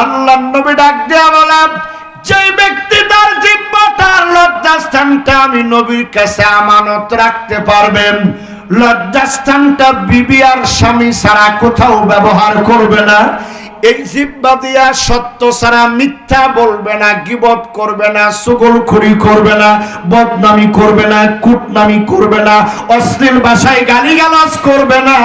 আল্লাহ নবী ডাক দেয়া বলেন যে ব্যক্তি তার জিব্বা, তার লজ্জাস্থানটা আমি নবীর কাছে আমানত রাখতে পারবেন। লজ্জাস্থানটা বিবি আর স্বামী ছাড়া কোথাও ব্যবহার করবে না। এই জিব্বা দিয়া সত্য ছাড়া মিথ্যা বলবে না, গিবত করবে না, সুগলখড়ি করবে না, বদনামি করবে না, কুটনামি করবে না, অশ্লীল ভাষায় গালিগালাজ করবে না।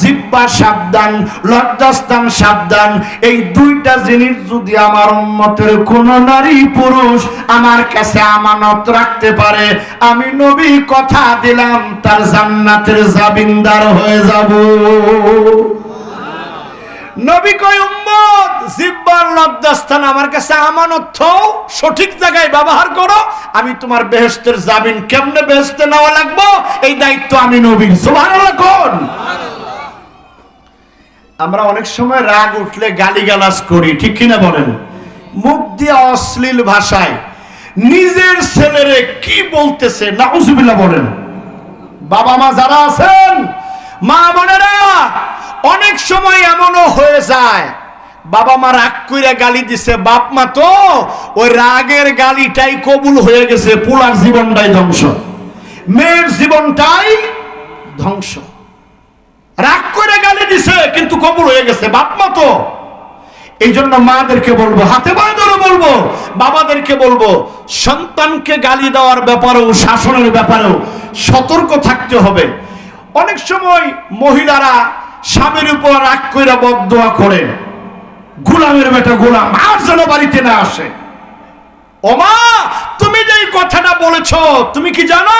জিব্বা সাবধান, লজ্জাস্থান সাবধান, এই দুইটা জিনিস যদি আমার উম্মতের কোন নারী পুরুষ আমার কাছে আমানত রাখতে পারে, আমি নবী কথা দিলাম, তার জান্নাতের জাবিনদার হয়ে যাব। নবী কয় জিব্বার লজ্জাস্থান আমার কাছে আমানত সঠিক জায়গায় ব্যবহার করো। আমি তোমার বেহেশতের জামিন কেমনে বেহেশতে নেওয়া লাগবো? এই দায়িত্ব আমি নবীর সুবহানাল্লাহ কোন আমরা অনেক সময় রাগ উঠলে গালিগালাজ করি, ঠিক কিনা বলেন? মুখ দিয়ে অশ্লীল ভাষায়, নিজের ছেলেরে কি বলতেছে, নাউজুবিল্লাহ বলেন। বাবা মা যারা আছেন মা বোনেরা অনেক সময় এমনও হয়ে যায়, বাবা মা রাগ কইরা গালি দিছে, বাপ মা তো ওই রাগের গালিটাই কবুল হয়ে গেছে, পুলার জীবনটাই ধ্বংস। মেয়ের জীবনটাই ধ্বংস। রাগ করে গালি দিছে, কিন্তু কবুল হয়ে গেছে, বাপ মা তো। এই জন্য মাদেরকে বলব, হাতে পায়ে ধরে বলব, বাবাদেরকে বলব, সন্তানকে গালি দেওয়ার ব্যাপারেও, শাসনের ব্যাপারেও সতর্ক থাকতে হবে। অনেক সময় মহিলারা স্বামীর উপর রাগ করে বদোয়া করে গোলামের বেটা গোলাম আর যেন বাড়িতে না আসে। ওমা, তুমি যে কথাটা বলেছ, তুমি কি জানো?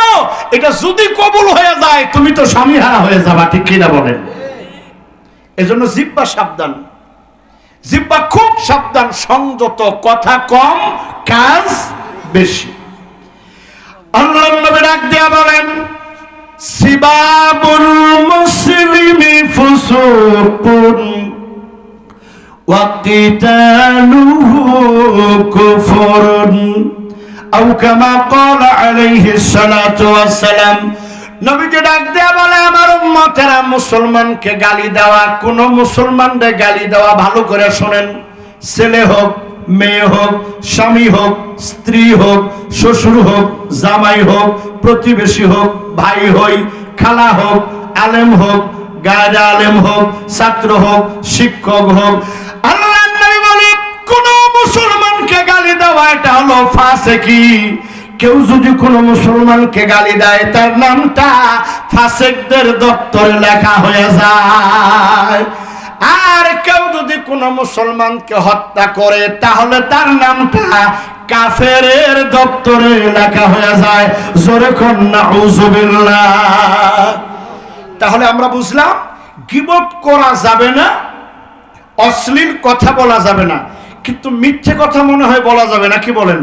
এটা যদি কবুল হয়ে যায়, তুমি তো স্বামী হারা হয়ে যাবা, ঠিক কিনা বলেন? এজন্য জিব্বা সাবধান। জিব্বা খুব সাবধান, সংযত, কথা কম, কাজ বেশি। আল্লাহ নবী ডাক দিয়া বলেন সিবাবুল মুসলিমি ফুসুকুন وقتاله كفر أو كما قال عليه الصلاة والسلام নবীকে ডাক দেয়া বলে আমার উম্মতেরা মুসলমানকে গালি দেওয়া কোন মুসলমানদের গালি দেওয়া ভালো করে শোনেন ছেলে হোক মেয়ে হোক স্বামী হোক স্ত্রী হোক শ্বশুর হোক জামাই হোক প্রতিবেশী হোক ভাই হই, খালা হোক, আলেম হোক গায়রা আলেম হোক, ছাত্র হোক, শিক্ষক হোক। বলে, কোন মুসলমানকে গালি দেওয়া, এটা হলো কেউ যদি কোন মুসলমানকে গালি দেয়, তার নামটা দপ্তরে লেখা হয়ে যায়। আর কেউ যদি কোন মুসলমানকে হত্যা করে, তাহলে তার নামটা কাফেরের দপ্তরে লেখা হয়ে যায়, জোরে তাহলে আমরা বুঝলাম, গিবত করা যাবে না, অশ্লীল কথা বলা যাবে না, কিন্তু মিথ্যে কথা মনে হয় বলা যাবে না, কি বলেন?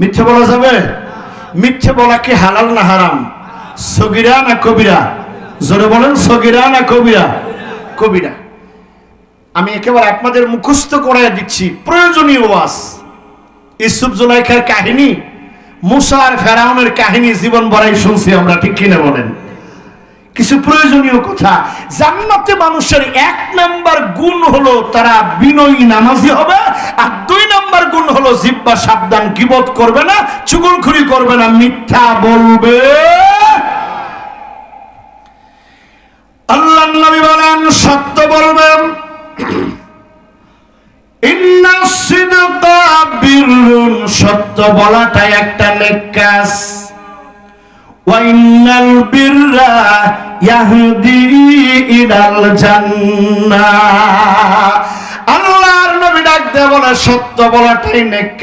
মিথ্যে বলা যাবে? মিথ্যে বলা কি হালাল না হারাম? সগিরা না কবিরা? জোরে বলেন, সগিরা না কবিরা? কবিরা। আমি একেবারে আপনাদের মুখস্থ করাই দিচ্ছি, প্রয়োজনীয় ওয়াজ। ইসুফ জুলাইখার কাহিনী, মুসা আর ফেরাউনের কাহিনী জীবন বড়াই শুনছি আমরা, ঠিক কিনা বলেন? কিছু প্রয়োজনীয় কথা, জান্নাতে মানুষের এক নাম্বার গুণ হলো তারা বিনয়ী নামাজি হবে, আর দুই নাম্বার গুণ হলো জিব্বা সাবধান কিবত করবে না, চুগলখুরি করবে না, মিথ্যা বলবে। আল্লাহ নবী বলেন, সত্য সত্য বলাটাই একটা নেক কাজ। ওয়াইনাল বিররা ইয়াহদি ইলাল জান্নাহ আল্লাহর নবী ডাক দিয়ে বলে, সত্য বলাটাই নেক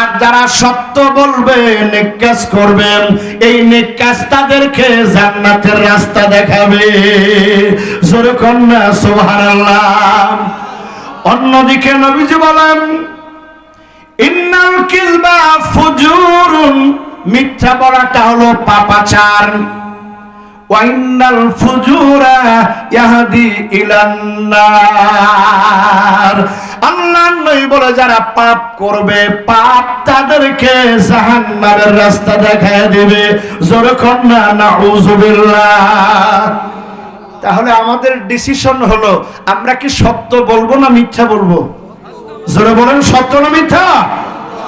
আর যারা সত্য বলবে, নেক করবেন। এই নেক তাদেরকে জান্নাতের রাস্তা দেখাবে। জোরে কন্যা, সুবহানাল্লাহ। অন্যদিকে নবীজি বলেন ইন্নাল কিযবা ফুজুরুন, মিথ্যা বলাটা হলো পাপাচার। ওয়াইনাল ফুজুরা ইয়াহদি ইলান নার। আল্লাহ নবী বলে, যারা পাপ করবে, পাপ তাদেরকে জাহান্নামের রাস্তা দেখায় দেবে। জোরে কন্যা নাউজুবিল্লাহ তাহলে আমাদের ডিসিশন হলো, আমরা কি সত্য বলব না মিথ্যা বলব? জোরে বলেন, সত্য না মিথ্যা?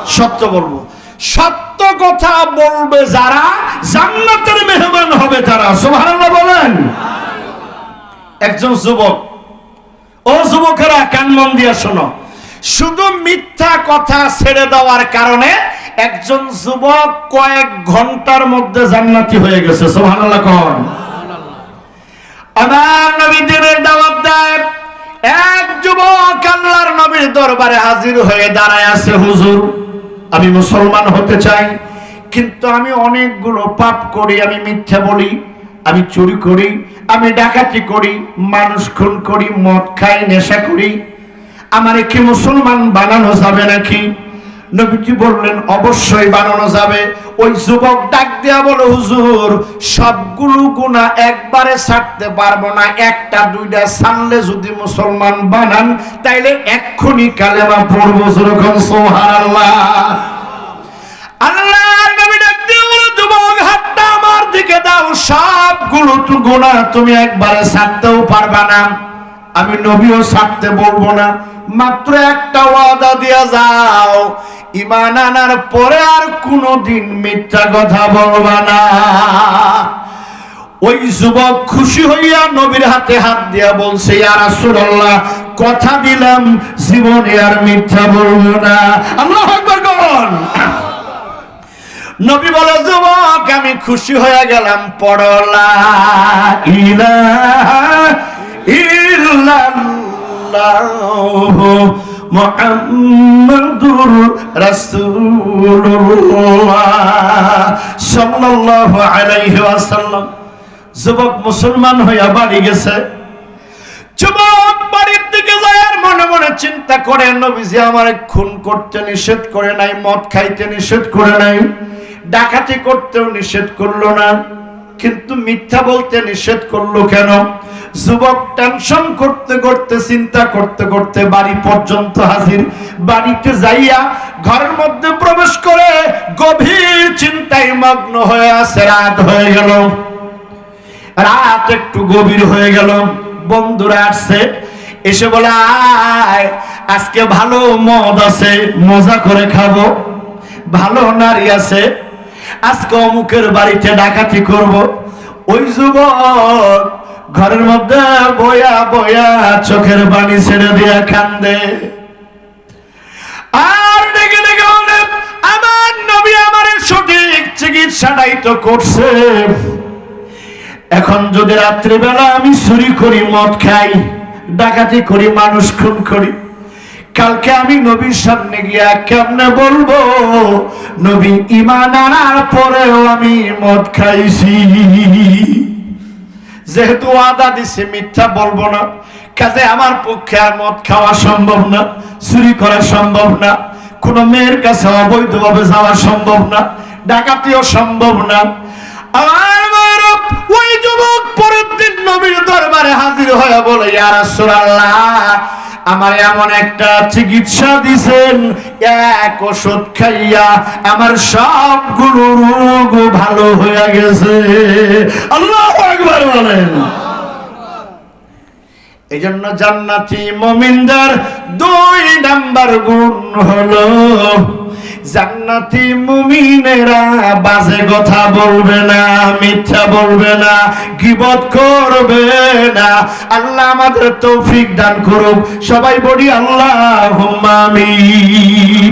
সত্য বলব। সত্য কথা বলবে যারা, জান্নাতের মেহমান হবে তারা। সুবহানাল্লাহ বলেন। একজন যুবক, ও যুবকেরা কান মন দিয়া শোনো। শুধু মিথ্যা কথা ছেড়ে দেওয়ার কারণে একজন যুবক কয়েক ঘণ্টার মধ্যে জান্নাতি হয়ে গেছে। সুবহানাল্লাহ কোন। আমার নবী দিনের দাওয়াত দেয়, এক যুবক আল্লাহর নবীর দরবারে হাজির হয়ে দাঁড়ায় আছে হুজুর। আমি মুসলমান হতে চাই, কিন্তু আমি অনেকগুলো পাপ করি, আমি মিথ্যা বলি, আমি চুরি করি, আমি ডাকাতি করি, মানুষ খুন করি, মদ খাই, নেশা করি। আমার কি মুসলমান বানানো যাবে নাকি? নবীজি বললেন, অবশ্যই বানানো যাবে। ওই যুবক ডাক দেয়া বলো, হুজুর, সবগুলো গুণা একবারে ছাড়তে পারব না। একটা, দুইটা ছাড়লে যদি মুসলমান বানান, তাইলে এক্ষুনি কালেমা পড়ব যেরকম সোহারাল্লাহ আল্লাহ আমি নবীও ছাড়তে বলব না। মাত্র একটা ওয়াদা দিয়া যাও। ইমান আনার পরে আর কোনোদিন মিথ্যা কথা বলবা না। ওই যুবক খুশি হইয়া নবীর হাতে হাত দিয়া বলছে রাসূলুল্লাহ, কথা দিলাম, জীবনে আর মিথ্যা বলব না। আল্লাহু আকবার, কোন? নবী বলে, যুবক, আমি খুশি হয়ে গেলাম পড়লা ইলাহা ইল্লাল্লাহ মুহাম্মাদুর যুবক মুসলমান হইয়া বাড়ি গেছে। যুবক বাড়ির দিকে যায় মনে মনে চিন্তা করে, নবীজি আমার খুন করতে নিষেধ করে নাই, মদ খাইতে নিষেধ করে নাই, ডাকাতি করতেও নিষেধ করল না, কিন্তু মিথ্যা বলতে নিষেধ করল কেন? যুবক টেনশন করতে করতে, চিন্তা করতে করতে বাড়ি পর্যন্ত হাজির। বাড়িতে যাইয়া ঘরের মধ্যে প্রবেশ করে গভীর চিন্তায় মগ্ন হয়ে আছে, রাত হয়ে গেল। রাত একটু গভীর হয়ে গেল। বন্ধুরা আসছে, এসে বলে, আয়, আজকে ভালো মদ আছে, মজা করে খাব। ভালো নারী আছে, আজকে অমুকের বাড়িতে ডাকাতি করব। ওই যুবক ঘরের মধ্যে বয়া বয়া চোখের পানি ছেড়ে দিয়া কান্দে। সঠিক চিকিৎসাটাই তো করছে। এখন যদি রাত্রিবেলা আমি চুরি করি, মদ খাই, ডাকাতি করি, মানুষ খুন করি, কালকে আমি নবীর সামনে গিয়া কেমনে বলব, নবী ইমান আনার পরেও আমি মদ খাইছি। যেহেতু আদা দিছে, মিথ্যা বলব না। কাজে আমার পক্ষে আর মদ খাওয়া সম্ভব না, চুরি করা সম্ভব না। কোন মেয়ের কাছে অবৈধভাবে যাওয়া সম্ভব না, ডাকাতিও সম্ভব না। আমার ওই যুবক সবগুলো রোগ ভালো হয়ে গেছে। আল্লাহ একবার বলেন। এই জন্য জান্নাতি মমিনদের দুই নাম্বার গুণ হলো। জান্নাতি মুমিনেরা বাজে কথা বলবে না, মিথ্যা বলবে না, গিবত করবে না। আল্লাহ আমাদের তৌফিক দান করুক। সবাই বলি আল্লাহ আমিন।